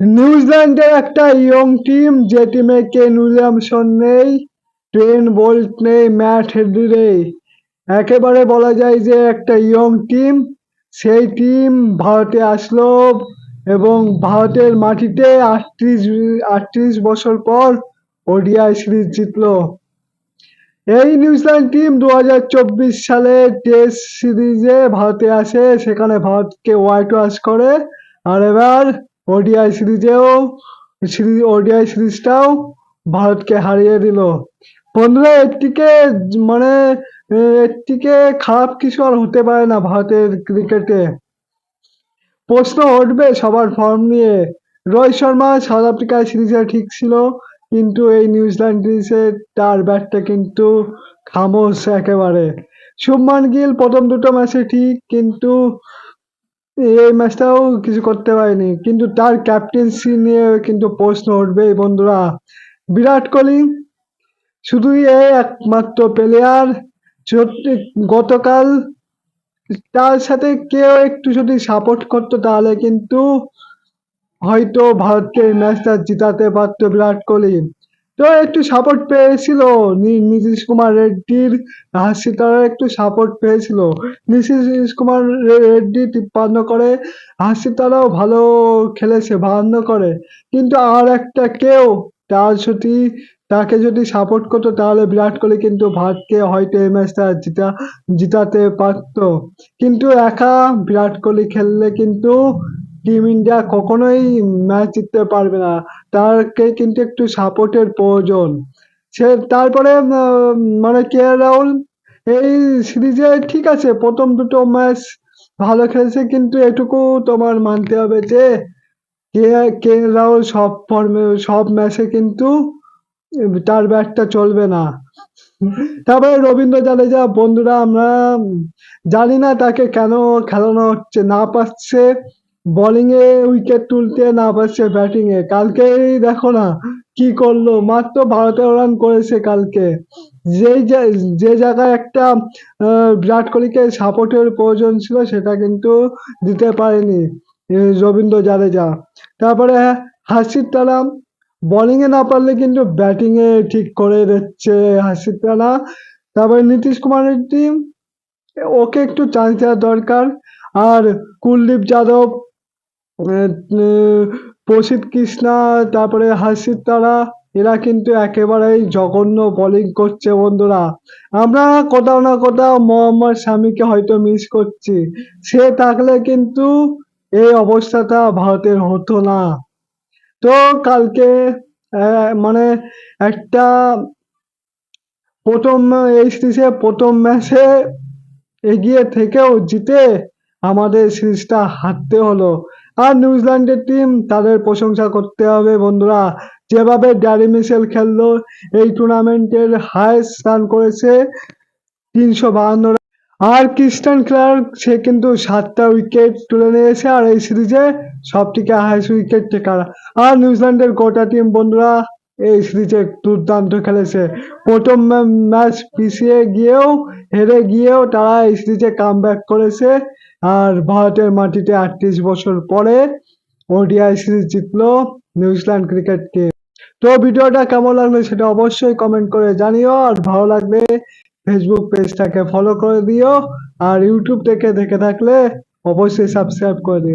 নিউজিল্যান্ডের একটা young team, যে টিমে কেন উইলিয়ামসন নেই ট্রেন বোল্ট নেই, ম্যাট হেডলি নেই। একেবারে বলা যায় যে একটা ইয়ং টিম, সেই টিম ভারতে আসলো এবং ভারতের মাটিতে আটত্রিশ আটত্রিশ বছর পর ওডিআই সিরিজ জিতলো। এই নিউজিল্যান্ড টিম দু হাজার চব্বিশ সালে টেস্ট সিরিজে ভারতে আসে, সেখানে ভারতকে হোয়াইট ওয়াশ করে, আর এবার ওডিআই সিরিজেও সিরিজ ওডিআই সিরিজটাও ভারতকে হারিয়ে দিল। বন্ধুরা এর মানে এর খারাপ কিছু আর হতে পারে না ভারতের ক্রিকেটে। প্রশ্ন উঠবে সবার ফর্ম নিয়ে। রোহিত শর্মা সাউথ আফ্রিকার সিরিজে ঠিক ছিল, কিন্তু এই নিউজিল্যান্ড সিরিজে তার ব্যাটটা কিন্তু খামোশ একেবারে। শুভমান গিল প্রথম দুটো ম্যাচে ঠিক, কিন্তু এই ম্যাচটাও কিছু করতে পারেনি। কিন্তু তার ক্যাপ্টেন্সি নিয়ে কিন্তু প্রশ্ন উঠবে বন্ধুরা। বিরাট কোহলি শুধুই এই একমাত্র প্লেয়ার গতকাল তার সাথে কেউ একটু যদি সাপোর্ট করতো তাহলে কিন্তু হয়তো ভারতকে ম্যাচটা জিতাতে পারতো বিরাট কোহলি। তো একটু সাপোর্ট পেয়েছিল নীতিশ কুমার রেড্ডির হাসি তারা একটু সাপোর্ট পেয়েছিল। নীতিশ কুমার রেড্ডি তিপ্পান্ন করে হাসি তারাও ভালো খেলেছে, বাহান্ন করে। কিন্তু আর একটা কেউ তার যদি, তাকে যদি সাপোর্ট করতো তাহলে বিরাট কোহলি কিন্তু ভারতকে হয়তো এই ম্যাচটা জিতা, জিতাতে পারতো। কিন্তু একা বিরাট কোহলি খেললে কিন্তু টিম ইন্ডিয়া কখনোই ম্যাচ জিততে পারবে না। তারকে কিন্তু একটু সাপোর্টের প্রয়োজন। সে তারপরে মানে কে রাহুল? এই সিরিজে ঠিক আছে, প্রথম দুটো ম্যাচ ভালো খেলছে, কিন্তু এটুকু তোমার মানতে হবে যে, কে কে রাহুল সব ফর্মে সব ম্যাচে কিন্তু তার ব্যাটটা চলবে না। তারপরে রবীন্দ্র জাদেজা, বন্ধুরা, আমরা জানি না তাকে কেন খেলানো হচ্ছে, না পাচ্ছে। বোলিং এ উইকেট তুলতে না পারছে ব্যাটিং এ। কালকেই দেখো না কি করল। মাত্র বারো তেরো রান করেছে কালকে। যেই যে জায়গায় একটা বিরাট কোহলিকে সাপোর্টের প্রয়োজন ছিল সেটা কিন্তু দিতে পারেনি রবীন্দ্র জাদেজা। তারপরে হাসির তারা বোলিং এ না পারলে কিন্তু ব্যাটিং এ ঠিক করে দিচ্ছে হাসির তারা তারপরে নীতিশ কুমারের টিম ওকে একটু চান্স দেওয়া দরকার। আর কুলদীপ যাদব প্রসিদ্ধ কৃষ্ণা, তারপরে হাসির তারা, এরা কিন্তু একেবারেই জঘন্য বোলিং করছে বন্ধুরা। আমরা কোথাও না কোথাও মোহাম্মদ শামিকে হয়তো মিস করছি। সে থাকলে কিন্তু এই অবস্থাটা ভারতের হতো না। তো কালকে মানে একটা প্রথম এই সিরিজে প্রথম ম্যাচে এগিয়ে থেকেও জিতে আমাদের সিরিজটা হারতে হলো। আর নিউজিল্যান্ডের টিম তাদের প্রশংসা করতে হবে বন্ধুরা। যেভাবে ড্যারি মিশেল খেললো, এই টুর্নামেন্টের হায়েস্ট রান করেছে তিনশো বাহান্ন আর ক্রিস্টান ক্লার্ক সে কিন্তু সাতটা উইকেট তুলে নিয়েছে আর এই সিরিজে সব থেকে হাইস্ট উইকেট টেকার আর নিউজিল্যান্ডের গোটা টিম বন্ধুরা এই সিরিজে দুর্দান্ত খেলেছে। প্রথম ম্যাচ পিছিয়ে গিয়েও, হেরে গিয়েও তারা এই সিরিজে কাম করেছে। আর ভারতের মাটিতে আটত্রিশ বছর পরে ওডিআই সিরিজ জিতলো নিউজিল্যান্ড ক্রিকেট তো ভিডিওটা কেমন লাগল সেটা অবশ্যই কমেন্ট করে জানিও, আর ভালো লাগলে ফেসবুক পেজটাকে ফলো করে দিও, আর ইউটিউব থেকে দেখে থাকলে অবশ্যই সাবস্ক্রাইব করে দিও।